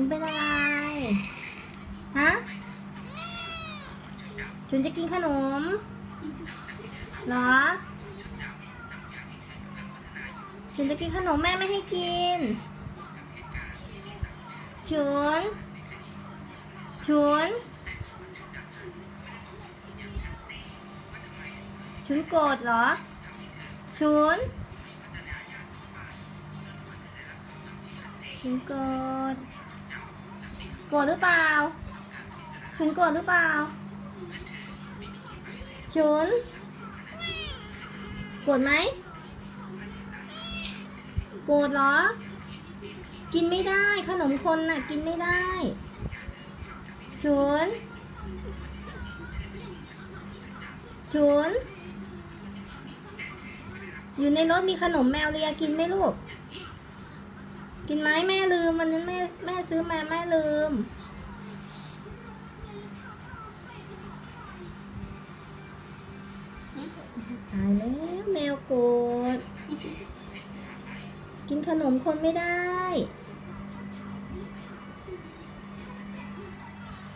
นเป็นอะไร ฮะจุนจะกินขนมเหรอจุนจะกินขนมแม่ไม่ให้กินจุนจุน ชุนโกรธเหรอ ชุนชุนโกรธ กรธหรือเปล่า ชุนโกรธหรือเปล่า ชุนโกรธไหมโกรธเหรอ กินไม่ได้ขนมคนน่ะ กินไม่ได้ ชุน ชุน อยู่ในรถมีขนมแมวเลียกินไหมลูก กินไหมแม่ลืมวันนั้นแม่แม่ซื้อมาแม่ลืม ตายแล้วแมวโกรธกินขนมคนไม่ได้